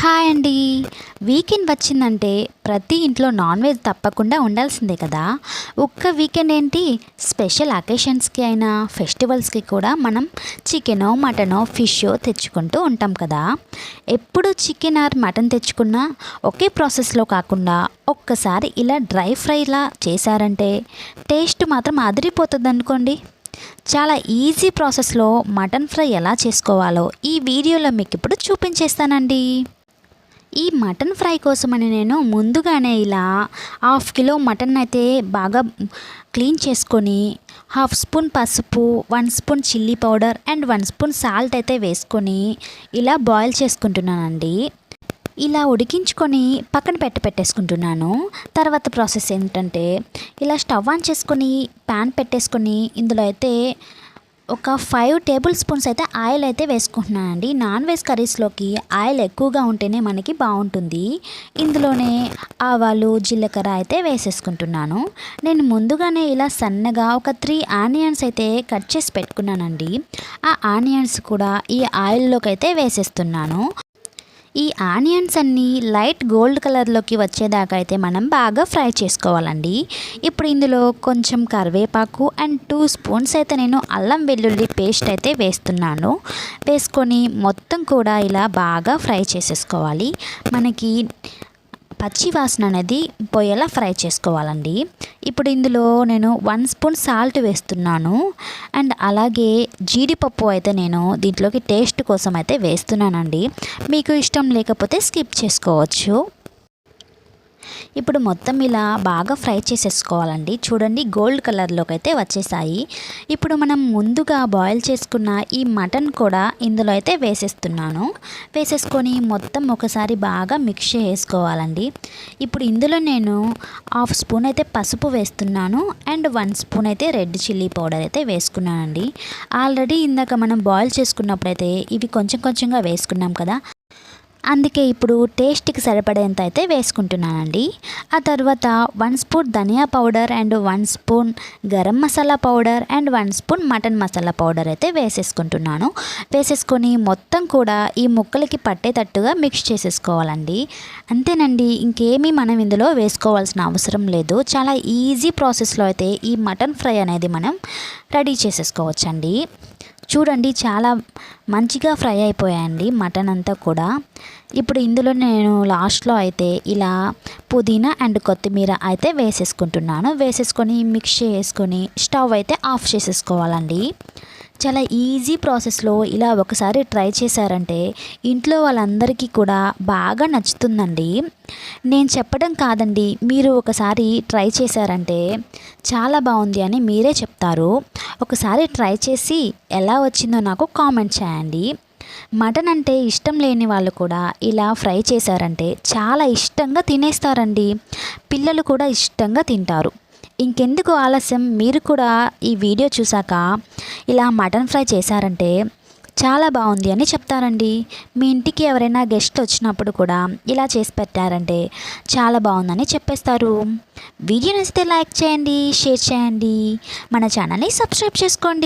Hi అండి. Weekend వచ్చిందంటే ప్రతి ఇంట్లో నాన్ వెజ్ తప్పకుండా ఉండాల్సిందే కదా. ఒక్క వీకెండ్ ఏంటి? స్పెషల్ అకేషన్స్కి అయినా ఫెస్టివల్స్కి కూడా మనం చికెనో మటనో ఫిషో తెచ్చుకుంటూ ఉంటాం కదా. ఎప్పుడు చికెన్ ఆర్ మటన్ తెచ్చుకున్నా ఒకే ప్రాసెస్లో కాకుండా ఒక్కసారి ఇలా డ్రై ఫ్రైలా చేశారంటే టేస్ట్ మాత్రం అదిరిపోతుంది అనుకోండి. చాలా ఈజీ ప్రాసెస్లో మటన్ ఫ్రై ఎలా చేసుకోవాలో ఈ వీడియోలో మీకు ఇప్పుడు చూపించేస్తానండి. ఈ మటన్ ఫ్రై కోసమని నేను ముందుగానే ఇలా హాఫ్ కిలో మటన్ అయితే బాగా క్లీన్ చేసుకొని హాఫ్ స్పూన్ పసుపు one spoon chilli powder and one spoon salt అయితే వేసుకొని ఇలా బాయిల్ చేసుకుంటున్నానండి. ఇలా ఉడికించుకొని పక్కన పెట్టి పెట్టేసుకుంటున్నాను. తర్వాత ప్రాసెస్ ఏంటంటే ఇలా స్టవ్ ఆన్ చేసుకొని ప్యాన్ పెట్టేసుకొని ఇందులో అయితే ఒక ఫైవ్ టేబుల్ స్పూన్స్ అయితే ఆయిల్ అయితే వేసుకుంటున్నానండి. నాన్ వెజ్ కర్రీస్లోకి ఆయిల్ ఎక్కువగా ఉంటేనే మనకి బాగుంటుంది. ఇందులోనే ఆవాలు జీలకర్ర అయితే వేసేసుకుంటున్నాను. నేను ముందుగానే ఇలా సన్నగా ఒక త్రీ ఆనియన్స్ అయితే కట్ చేసి పెట్టుకున్నానండి. ఆ ఆనియన్స్ కూడా ఈ ఆయిల్లోకి అయితే వేసేస్తున్నాను. ఈ ఆనియన్స్ అన్నీ లైట్ గోల్డ్ కలర్లోకి వచ్చేదాకా అయితే మనం బాగా ఫ్రై చేసుకోవాలండి. ఇప్పుడు ఇందులో కొంచెం కరివేపాకు అండ్ టూ స్పూన్స్ అయితే నేను అల్లం వెల్లుల్లి పేస్ట్ అయితే వేస్తున్నాను. వేసుకొని మొత్తం కూడా ఇలా బాగా ఫ్రై చేసేసుకోవాలి. మనకి పచ్చి వాసన అనేది పొయ్యేలా ఫ్రై చేసుకోవాలండి. ఇప్పుడు ఇందులో నేను వన్ స్పూన్ సాల్ట్ వేస్తున్నాను. అండ్ అలాగే జీడిపప్పు అయితే నేను దీంట్లోకి టేస్ట్ కోసం అయితే వేస్తున్నానండి. మీకు ఇష్టం లేకపోతే స్కిప్ చేసుకోవచ్చు. ఇప్పుడు మొత్తం ఇలా బాగా ఫ్రై చేసేసుకోవాలండి. చూడండి గోల్డ్ కలర్లోకి అయితే వచ్చేసాయి. ఇప్పుడు మనం ముందుగా బాయిల్ చేసుకున్న ఈ మటన్ కూడా ఇందులో అయితే వేసేస్తున్నాను. వేసేసుకొని మొత్తం ఒకసారి బాగా మిక్స్ చేసుకోవాలండి. ఇప్పుడు ఇందులో నేను హాఫ్ స్పూన్ అయితే పసుపు వేస్తున్నాను. అండ్ వన్ స్పూన్ అయితే రెడ్ చిల్లీ పౌడర్ అయితే వేసుకున్నానండి. ఆల్రెడీ ఇందాక మనం బాయిల్ చేసుకున్నప్పుడైతే ఇవి కొంచెం కొంచెంగా వేసుకున్నాం కదా. అందుకే ఇప్పుడు టేస్ట్కి సరిపడేంత అయితే వేసుకుంటున్నానండి. ఆ తర్వాత one spoon dhaniya powder and one spoon garam masala powder and one spoon mutton masala powder అయితే వేసేసుకుంటున్నాను. వేసేసుకొని మొత్తం కూడా ఈ ముక్కలకి పట్టేటట్టుగా మిక్స్ చేసేసుకోవాలండి. అంతేనండి ఇంకేమీ మనం ఇందులో వేసుకోవాల్సిన అవసరం లేదు. చాలా ఈజీ ప్రాసెస్లో అయితే ఈ మటన్ ఫ్రై అనేది మనం రెడీ చేసేసుకోవచ్చండి. చూడండి చాలా మంచిగా ఫ్రై అయిపోయాయండి మటన్ అంతా కూడా. ఇప్పుడు ఇందులో నేను లాస్ట్లో అయితే ఇలా పుదీనా అండ్ కొత్తిమీర అయితే వేసేసుకుంటున్నాను. వేసేసుకొని మిక్స్ చేసుకొని స్టవ్ అయితే ఆఫ్ చేసేసుకోవాలండి. చాలా ఈజీ ప్రాసెస్లో ఇలా ఒకసారి ట్రై చేశారంటే ఇంట్లో వాళ్ళందరికీ కూడా బాగా నచ్చుతుందండి. నేను చెప్పడం కాదండి మీరు ఒకసారి ట్రై చేశారంటే చాలా బాగుంది అని మీరే చెప్తారు. ఒకసారి ట్రై చేసి ఎలా వచ్చిందో నాకు కామెంట్ చేయండి. మటన్ అంటే ఇష్టం లేని వాళ్ళు కూడా ఇలా ఫ్రై చేశారంటే చాలా ఇష్టంగా తినేస్తారండి. పిల్లలు కూడా ఇష్టంగా తింటారు. ఇంకెందుకు ఆలస్యం? మీరు కూడా ఈ వీడియో చూసాక ఇలా మటన్ ఫ్రై చేశారంటే చాలా బాగుంది అని చెప్తారండి. మీ ఇంటికి ఎవరైనా గెస్ట్ వచ్చినప్పుడు కూడా ఇలా చేసి పెట్టారంటే చాలా బాగుందని చెప్పేస్తారు. వీడియో నచ్చితే లైక్ చేయండి షేర్ చేయండి. మన ఛానల్ని సబ్స్క్రైబ్ చేసుకోండి.